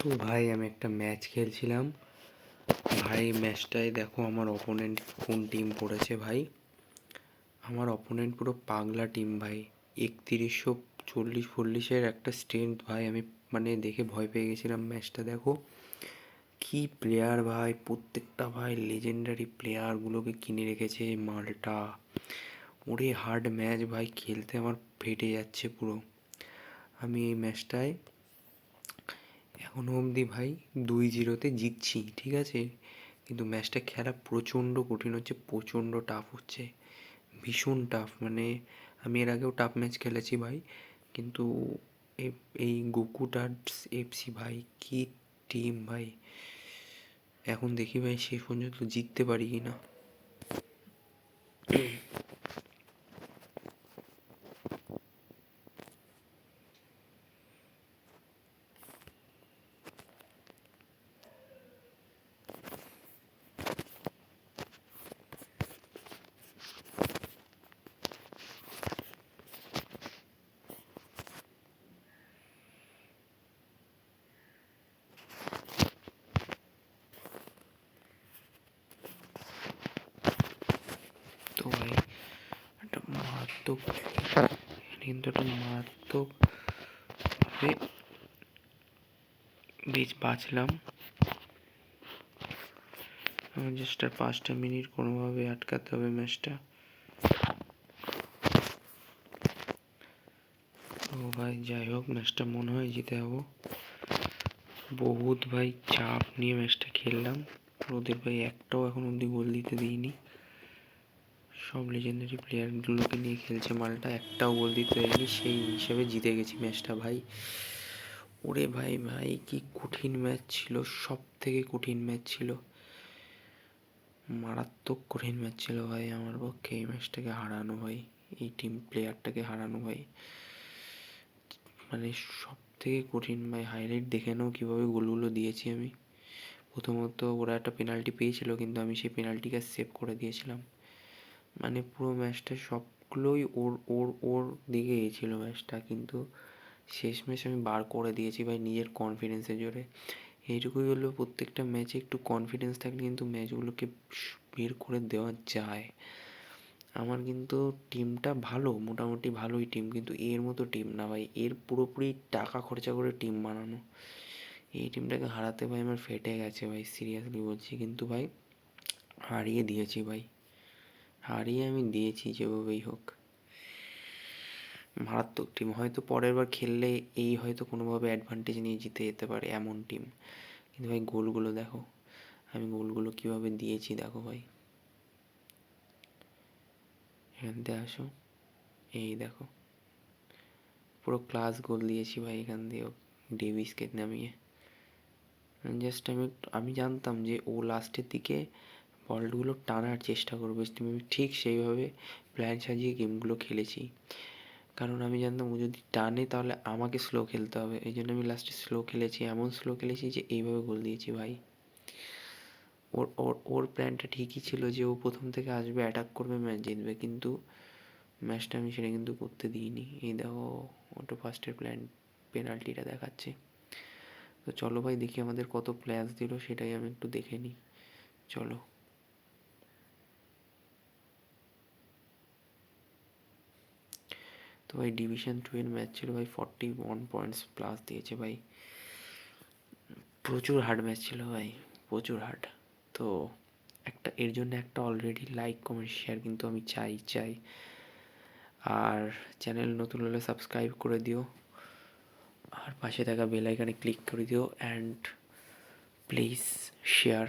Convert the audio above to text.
তো ভাই, আমি একটা ম্যাচ খেলছিলাম। ভাই ম্যাচটায় দেখো আমার অপোনেন্ট কোন টিম পড়েছে ভাই? আমার অপোনেন্ট পুরো পাগলা টিম ভাই। একতিরিশশো চল্লিশ ফল্লিশের একটা স্ট্রেংথ ভাই। আমি মানে দেখে ভয় পেয়ে গেছিলাম ম্যাচটা, দেখো। কি প্লেয়ার ভাই, প্রত্যেকটা ভাই লেজেন্ডারি প্লেয়ারগুলোকে কিনে রেখেছে মালটা। ওরে হার্ড ম্যাচ ভাই, খেলতে আমার ফেটে যাচ্ছে পুরো। আমি এই ম্যাচটায় এখনও অবধি ভাই দুই জিরোতে জিতছি, ঠিক আছে? কিন্তু ম্যাচটা খেলা প্রচণ্ড কঠিন হচ্ছে, প্রচণ্ড টাফ হচ্ছে, ভীষণ টাফ মানে আমি এর আগেও টাফ ম্যাচ খেলেছি ভাই, কিন্তু এই গোকু টার্স এফসি ভাই, কি টিম ভাই? এখন দেখি ভাই শেষ পর্যন্ত জিততে পারি কি না ভাই একটা মারাত্মক কিন্তু একটা মারাত্মক বেশ বাঁচলাম। আমার জাস্ট আর পাঁচটা মিনিট কোনোভাবে আটকাতে হবে ম্যাচটা। ও ভাই, যাই হোক, ম্যাচটা মনে হয় জিতে যাব। বহুত ভাই চাপ নিয়ে ম্যাচটা খেললাম। ওদের ভাই একটাও এখন অবধি গোল দিতে দিইনি। সব লেজেন্ডারি প্লেয়ারগুলোকে নিয়ে খেলছে মালটা। একটাও গোল দিতে দেয়নি সেই হিসেবে জিতে গেছি ম্যাচটা ভাই। ওরে ভাই ভাই, কি কঠিন ম্যাচ ছিল সব থেকে কঠিন ম্যাচ ছিল। মারাত্মক কঠিন ম্যাচ ছিল ভাই আমার পক্ষে এই ম্যাচটাকে হারানো ভাই, এই টিম প্লেয়ারটাকে হারানো ভাই। মানে সব থেকে কঠিন ভাই হাইলাইট দেখে নাও কীভাবে গোলগুলো দিয়েছি আমি। প্রথমত ওরা একটা পেনাল্টি পেয়েছিল, কিন্তু আমি সেই পেনাল্টিকে সেভ করে দিয়েছিলাম। মানে পুরো ম্যাচটা সবগুলোই ওর ওর ওর দিকে ছিল ম্যাচটা। কিন্তু শেষমেশ আমি বার করে দিয়েছি ভাই নিজের কনফিডেন্সের জোরে। এইটুকুই হলো প্রত্যেকটা ম্যাচে একটু কনফিডেন্স থাকলে কিন্তু ম্যাচগুলোকে বের করে দেওয়া যায়। আমার কিন্তু টিমটা ভালো, মোটামুটি ভালোই টিম, কিন্তু এর মতো টিম না ভাই। এর পুরোপুরি টাকা খরচা করে টিম বানানো। এই টিমটাকে হারাতে ভাই আমার ফেটে গেছে ভাই সিরিয়াসলি বলছি। কিন্তু ভাই হারিয়ে দিয়েছি ভাই। হারিয়ে আমি দিয়েছি যেভাবেই হোক। মারাত্মক টিম হয়তো পরের বার খেললে এই হয়তো কোনোভাবে অ্যাডভান্টেজ নিয়ে জিতে যেতে পারে এমন টিম কিন্তু ভাই, গোলগুলো দেখো। আমি গোলগুলো কীভাবে দিয়েছি দেখো ভাই। এখান থেকে আসো। এই দেখো। পুরো ক্লাস গোল দিয়েছি ভাই এখান দিয়ে ডেভিসকে নামিয়ে। জাস্ট আমি আমি জানতাম যে ও লাস্টের দিকে বলগুলো টানার চেষ্টা করবে। আমি ঠিক সেইভাবে প্ল্যান সাজিয়ে গেমগুলো খেলেছি। কারণ আমি জানতাম ও যদি টানে তাহলে আমাকে স্লো খেলতে হবে। এই জন্য আমি লাস্টে স্লো খেলেছি, এমন স্লো খেলেছি যে এইভাবে গোল দিয়েছি ভাই। ওর ওর ওর প্ল্যানটা ঠিকই ছিল যে ও প্রথম থেকে আসবে অ্যাটাক করবে ম্যাচ জিতবে। কিন্তু ম্যাচটা আমি সেটা কিন্তু করতে দিইনি। এই দেখো ওটা ফার্স্টের প্ল্যান পেনাল্টিটা দেখাচ্ছে। তো চলো ভাই, দেখি আমাদের কত প্লেয়ার্স দিল, সেটাই আমি একটু দেখে নিই। চলো। তো ভাই ডিভিশন টু এর ম্যাচ ছিল ভাই ফর্টি ওয়ান পয়েন্টস প্লাস দিয়েছে ভাই। প্রচুর হার্ড ম্যাচ ছিল ভাই, প্রচুর হার্ড তো একটা, এর জন্য একটা অলরেডি লাইক কমেন্ট শেয়ার কিন্তু আমি চাই চাই। আর চ্যানেল নতুন হলে সাবস্ক্রাইব করে দিও। আর পাশে থাকা বেল আইকনে ক্লিক করে দিও। And please share